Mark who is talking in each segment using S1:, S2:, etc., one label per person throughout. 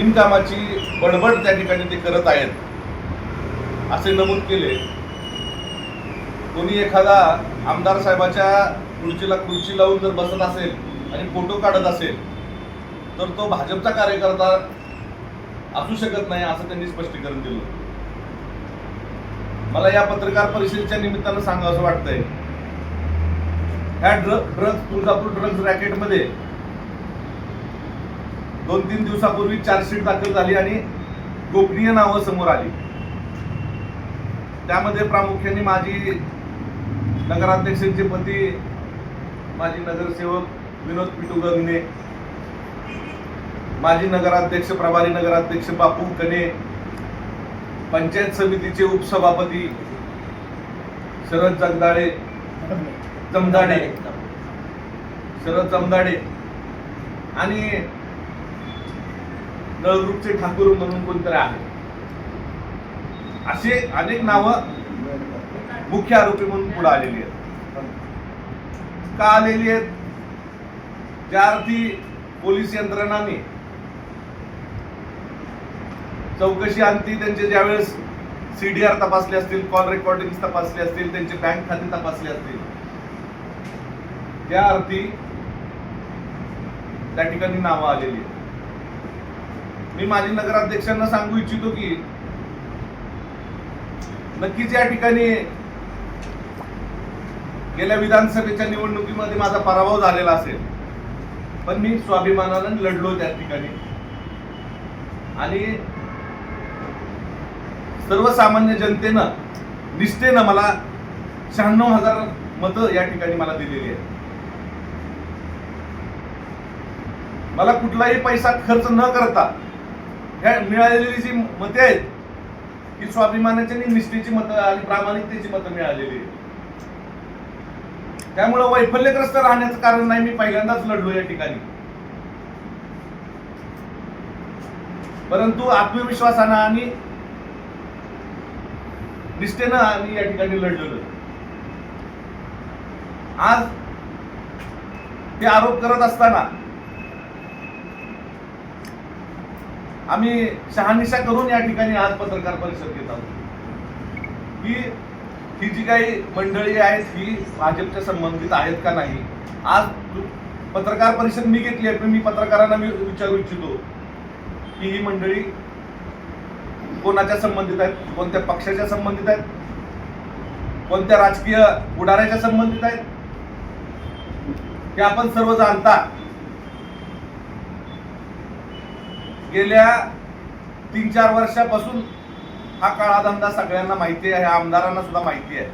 S1: बिनकामाची बडबड त्या ठिकाणी ते करत आहेत असे नमूद केले. कोणी एखादा आमदार साहेबाच्या खुर्चीला खुर्ची लावून जर बसत असेल आणि फोटो काढत असेल तर तो भाजपचा कार्यकर्ता असू शकत नाही असं त्यांनी स्पष्टीकरण दिलं. मला या पत्रकार परिषदेच्या निमित्तानं सांगावं असं वाटतंय. ह्या ड्रग ड्रग्ज तुळजापूर ड्रग्ज रॅकेटमध्ये दोन तीन दिवसापूर्वी चार्जशीट दाखल झाली आणि गोपनीय नावं समोर आली. त्यामध्ये प्रामुख्याने माझी नगराध्यक्षांचे पती माजी नगरसेवक विनोद पिटू गंगणे माजी नगराध्यक्ष प्रभारी नगराध्यक्ष बापू कने पंचायत समितीचे उपसभापती शरद जगदाळे. जमदाडे. शरद जमदाडे. आणि नळगृपचे ठाकूर म्हणून कोणतरी आहे. असे अनेक नावं मुख्य आरोपी म्हणून पुढे आलेली आहेत. का आलेली आहेत? ज्या अर्थी पोलीस यंत्रणाने चौकशी आणती त्यांचे ज्यावेळेस सीडीआर तपासले असतील कॉल रेकॉर्डिंग तपासले असतील त्यांचे बँक खाते तपासले असतील त्या अर्थी त्या ठिकाणी नावं आलेली आहेत. मी माझी नगराध्यक्षांना सांगू इच्छितो की नक्कीच या ठिकाणी गेल्या विधानसभेच्या निवडणुकीमध्ये माझा पराभव झालेला असेल. पण मी स्वाभिमानानं लढलो त्या ठिकाणी. आणि सर्वसामान्य जनतेनं निष्ठेनं मला शहाण्णव हजार मतं या ठिकाणी मला दिलेली आहे मला कुठलाही पैसा खर्च न करता ह्या मिळालेली जी मते आहेत ही स्वाभिमानाची आणि निष्ठेची मतं आणि प्रामाणिकतेची मतं मिळालेली आहेत. त्यामुळे वैफल्यग्रस्त राहण्याचं कारण नाही मी पहिल्यांदाच लढलो या ठिकाणी. परंतु आत्मविश्वासानं आणि निष्ठेनं आम्ही या ठिकाणी लढलेलो आज ते आरोप करत असताना आम्ही शहानिशा करून या ठिकाणी आज पत्रकार परिषद घेत आहोत. की ही जी काही मंडळी आहेत ही भाजपच्या संबंधित आहेत का नाही आज पत्रकार परिषद मी घेतली आहे पण मी पत्रकारांना मी विचारू इच्छितो की ही मंडळी कोणाच्या संबंधित आहेत कोणत्या पक्षाच्या संबंधित आहेत कोणत्या राजकीय पुढाऱ्याच्या संबंधित आहेत हे आपण सर्व जाणता. गेल्या तीन चार वर्षापासून हा काळा धंदा सगळ्यांना माहिती आहे आमदारांना सुद्धा माहिती आहे.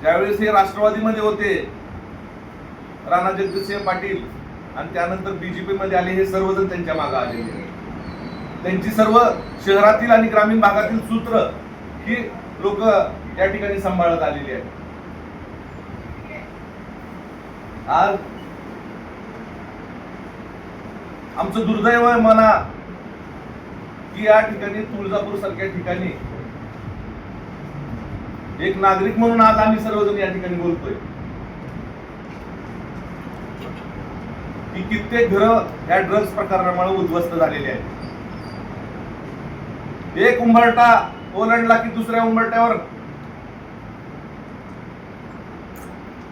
S1: ज्यावेळेस हे राष्ट्रवादीमध्ये होते राणा जगजितसिंह पाटील आणि त्यानंतर बीजेपी मध्ये आले हे सर्वजण त्यांच्या मागे आलेले त्यांची सर्व शहरातील आणि ग्रामीण भागातील सूत्र ही लोक या ठिकाणी सांभाळत आलेली आहेत. आज आमचं दुर्दैव आहे म्हणा की या ठिकाणी तुळजापूर सारख्या ठिकाणी एक नागरिक म्हणून आज आम्ही सर्वजण या ठिकाणी बोलतोय. की कित्येक घर या ड्रग्ज प्रकारामुळे उद्ध्वस्त झालेले आहेत. एक उंबरटा ओलांडला की दुसऱ्या उंबरट्यावर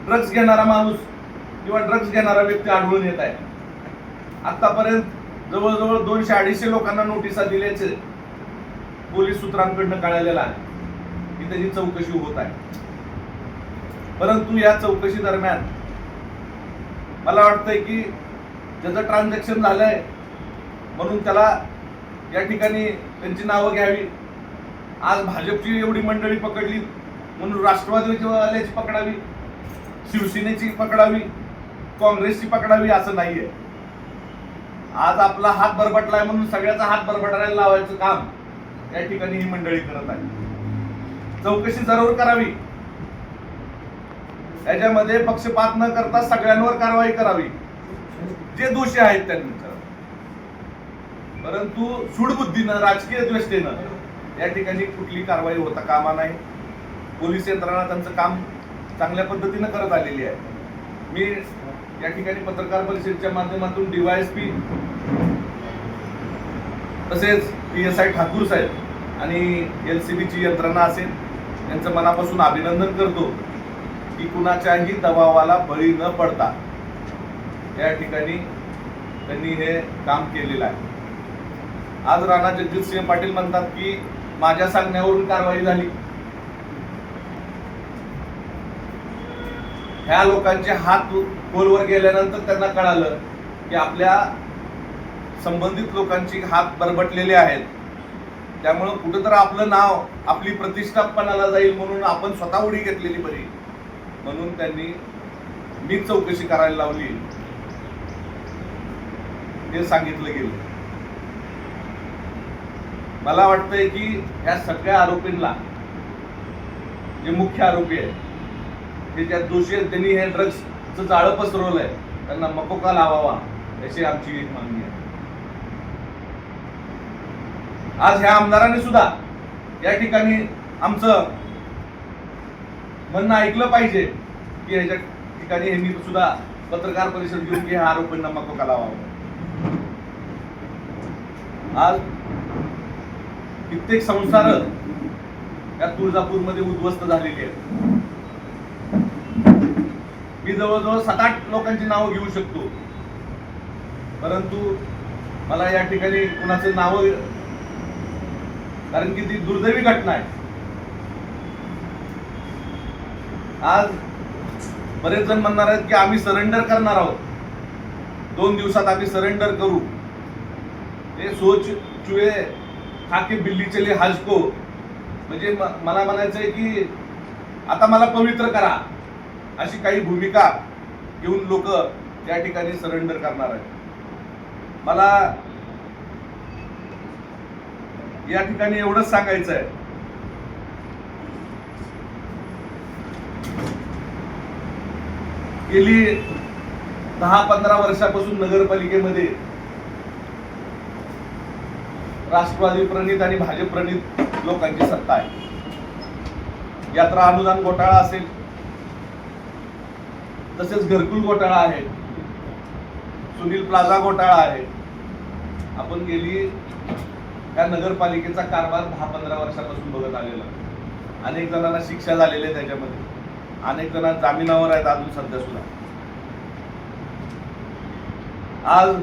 S1: ड्रग्ज घेणारा माणूस किंवा ड्रग्ज घेणारा व्यक्ती आढळून येत आहे. आतापर्यंत जवळजवळ दोनशे अडीचशे लोकांना नोटिसा दिल्याचे पोलीस सूत्रांकडनं कळालेलं आहे. की त्याची चौकशी होत आहे. परंतु या चौकशी दरम्यान मला वाटतंय की ज्याचं ट्रान्झॅक्शन झालंय म्हणून त्याला या ठिकाणी त्यांची नावं घ्यावी. आज भाजपची एवढी मंडळी पकडली म्हणून राष्ट्रवादीची वाल्याची पकडावी शिवसेनेची पकडावी काँग्रेसची पकडावी असं नाहीये. आज आपला हात बरबटलाय म्हणून सगळ्याचा हात बरबटायला लावायचं काम या ठिकाणी ही मंडळी करत आहे. चौकशी जरूर करावी. याच्यामध्ये पक्षपात न करता सगळ्यांवर कारवाई करावी. जे दोषी आहेत त्यांनी परंतु सूडबुद्धीनं राजकीय दृष्टीनं या ठिकाणी कुठली कारवाई होता कामा नाही. पोलीस यंत्रणा त्यांचं काम चांगल्या पद्धतीनं करत आलेली आहे. मी या ठिकाणी पत्रकार परिषदेच्या माध्यमातून डीवायएसपी तसेच पी एस आय ठाकूर साहेब आणि एल सी बीची यंत्रणा असेल यांचं मनापासून अभिनंदन करतो की कुणाच्याही दबावाला बळी न पडता या ठिकाणी त्यांनी हे काम केलेलं आहे. आज राणा जगजितसिंह पाटील म्हणतात की माझ्या सांगण्यावरून कारवाई झाली. ह्या लोकांचे हात खोलवर गेल्यानंतर त्यांना कळालं की आपल्या संबंधित लोकांची हात बरबटलेले आहेत. त्यामुळं कुठं तर आपलं नाव आपली प्रतिष्ठापणाला जाईल म्हणून आपण स्वतः उडी घेतलेली बरी. म्हणून त्यांनी मीच चौकशी करायला लावली. हे सांगितलं गेलं. मला वाटतंय की या सगळ्या आरोपींना जे मुख्य आरोपी आहेत ते ज्या दोषी आहेत त्यांनी हे ड्रग्सचं जाळं पसरवलंय. त्यांना मकोका लावावा? अशी आमची एक मागणी आहे. आज ह्या आमदारांनी सुद्धा या ठिकाणी आमचं म्हणणं ऐकलं पाहिजे की ह्याच्या ठिकाणी यांनी सुद्धा पत्रकार परिषद घेऊन की ह्या आरोपींना मकोका लावावा? आज कित्येक संसार या तुळजापूरमध्ये उद्ध्वस्त झालेली आहेत. मी जवळजवळ सात आठ लोकांची नावं घेऊ शकतो. परंतु मला या ठिकाणी कुणाचं नाव कारण की ती दुर्दैवी घटना आहे. आज बरेच जण म्हणणार आहेत की आम्ही सरेंडर करणार आहोत. दोन दिवसात आम्ही सरेंडर करू. हे सोच चुए खाके बिल्ली चले हाजको. म्हणजे मला म्हणायचं आहे की आता मला पवित्र करा. अशी काही भूमिका घेऊन लोक त्या ठिकाणी सरेंडर करणार आहेत. मला या ठिकाणी एवढंच सांगायचं आहे. गेली दहा पंधरा वर्षापासून नगरपालिकेमध्ये राष्ट्रवादी प्रणित आणि भाजप प्रणित लोकांची सत्ता आहे. यात्रा अनुदान घोटाळा असेल तसेच घरकुल घोटाळा आहे. सुनील प्लाझा घोटाळा आहे. आपण गेली त्या नगरपालिकेचा कारभार दहा पंधरा वर्षापासून बघत आलेला. अनेक जणांना शिक्षा झालेली आहे त्याच्यामध्ये. अनेक जण जामिनावर आहेत अजून सध्या सुद्धा. आज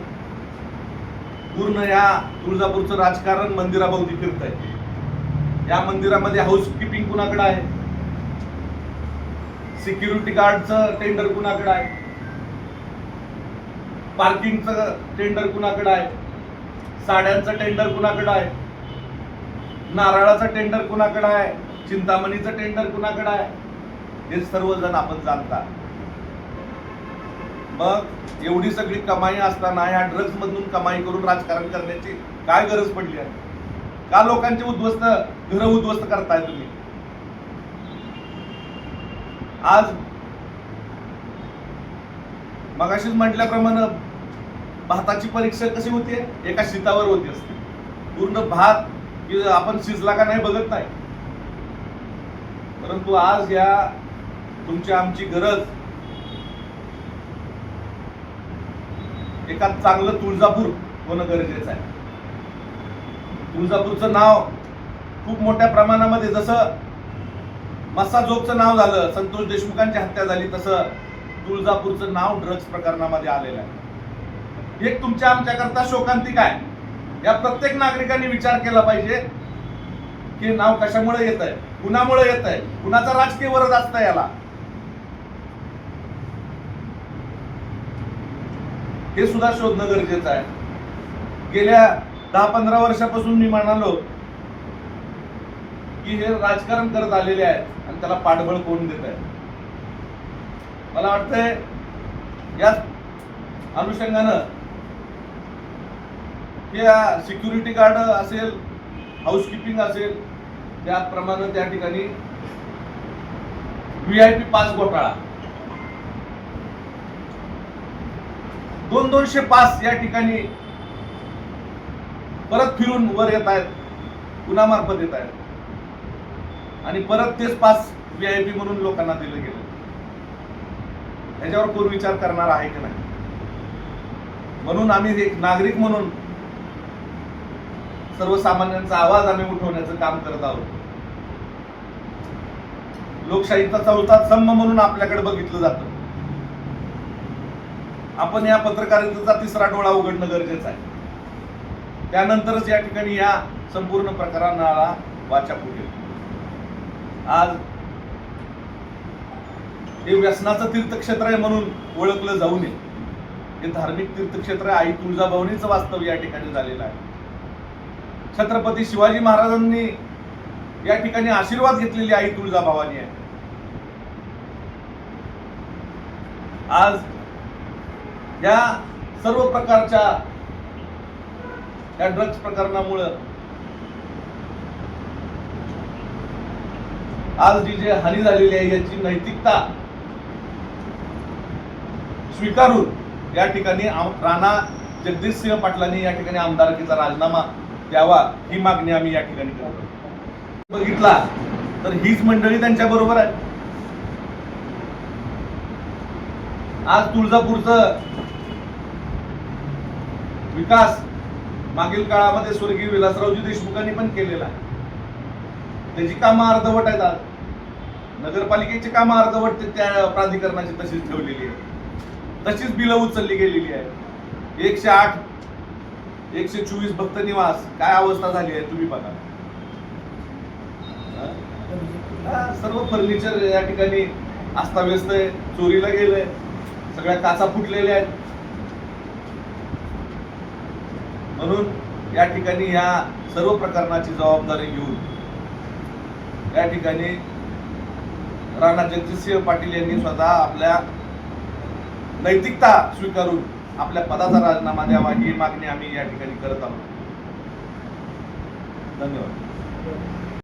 S1: पूर्ण या तुळजापूरचं राजकारण मंदिराभोवती फिरत आहे या मंदिरामध्ये हाऊस किपिंग कुणाकडे आहे? सिक्युरिटी गार्डचं टेंडर कुणाकडे आहे? पार्किंगचं टेंडर कुणाकडे आहे? साड्यांचं टेंडर कुणाकडे आहे? नारळाचं टेंडर कुणाकडे आहे? चिंतामणीचं टेंडर कुणाकडे आहे? हे सर्वजण आपण जाणता मग एवढी सगळी कमाई असताना ह्या ड्रग्ज मधून कमाई करून राजकारण करण्याची काय गरज पडली आहे? का लोकांचे उद्ध्वस्त घर उद्ध्वस्त करताय तुम्ही? आज मगाशीच म्हटल्याप्रमाणे भाताची परीक्षा कशी होते एका शीतावर होती असते. पूर्ण भात की आपण शिजला का नाही बघत नाही. परंतु आज या तुमची आमची गरज. एका चांगलं तुळजापूर होणं गरजेचं आहे. तुळजापूरचं नाव खूप मोठ्या प्रमाणामध्ये जसं मस्सा जोगचं नाव झालं संतोष देशमुखांची हत्या झाली तसं तुळजापूरचं नाव ड्रग्ज प्रकरणामध्ये आलेलं आहे. एक तुमच्या आमच्याकरता शोकांतिक आहे या प्रत्येक नागरिकांनी विचार केला पाहिजे की नाव कशामुळे येत आहे कुणामुळे येत आहे कुणाचा राजकीय वरद असतं याला? हे सुद्धा शोधणं गरजेचं आहे. गेल्या दहा पंधरा वर्षापासून मी म्हणालो की हे राजकारण करत आलेले आहेत आणि त्याला पाठबळ कोण देत आहे? मला वाटतंय याच अनुषंगानं या सिक्युरिटी गार्ड असेल हाऊसकीपिंग असेल त्याप्रमाणे त्या ठिकाणी व्ही आय पी पास घोटाळा. दोन दोनशे पास या ठिकाणी परत फिरून वर येत आहेत कुणामार्फत येत आहेत. आणि परत तेच पास व्ही आय पी म्हणून लोकांना दिलं गेलं. त्याच्यावर कोण विचार करणार आहे की नाही? म्हणून आम्ही एक नागरिक म्हणून सर्वसामान्यांचा आवाज आम्ही उठवण्याचं काम करत आहोत. लोकशाहीचा चौथा स्तंभ म्हणून आपल्याकडे बघितलं जातं. आपण या पत्रकारितेचा तिसरा डोळा उघडणं गरजेचं आहे. त्यानंतरच या ठिकाणी या संपूर्ण प्रकरणाला वाचा पुढे. आज हे व्यसनाचं तीर्थक्षेत्र आहे म्हणून ओळखलं जाऊ नये. हे धार्मिक तीर्थक्षेत्र आई तुळजाभवनीचं वास्तव या ठिकाणी झालेलं आहे. छत्रपती शिवाजी महाराजांनी या ठिकाणी आशीर्वाद घेतलेली आई तुळजाभवानी आहे. आज या सर्व प्रकारच्या या ड्रग्ज प्रकरणामुळं आज जी जे हानी झालेली आहे याची नैतिकता स्वीकारून या ठिकाणी राणा राणा जगदीशसिंह पाटलांनी या ठिकाणी आमदारकीचा राजीनामा द्यावा ही मागणी आम्ही या ठिकाणी करतो बघितला तर हीच मंडळी त्यांच्या बरोबर आहे. आज तुळजापूरचं विकास मागील काळामध्ये स्वर्गीय विलासरावजी देशमुखांनी पण केलेला आहे. त्याची कामं अर्धवट आहेत आज. नगरपालिकेची कामं अर्धवट त्या प्राधिकरणाची तशीच ठेवलेली आहे तशीच बिलं उचलली गेलेली आहे एकशे आठ एकशे चोवीस भक्त निवास काय अवस्था झाली आहे तुम्ही बघा. सर्व फर्निचर या ठिकाणी अस्ताव्यस्त आहे चोरीला गेलंय सगळ्या काचा फुटलेल्या आहेत. म्हणून या ठिकाणी ह्या सर्व प्रकरणाची जबाबदारी घेऊन या ठिकाणी राणा जगजितसिंह पाटील यांनी स्वतः आपल्या नैतिकता स्वीकारून आपल्या पदाचा राजीनामा द्यावा ही मागणी आम्ही या ठिकाणी करत आहोत. धन्यवाद.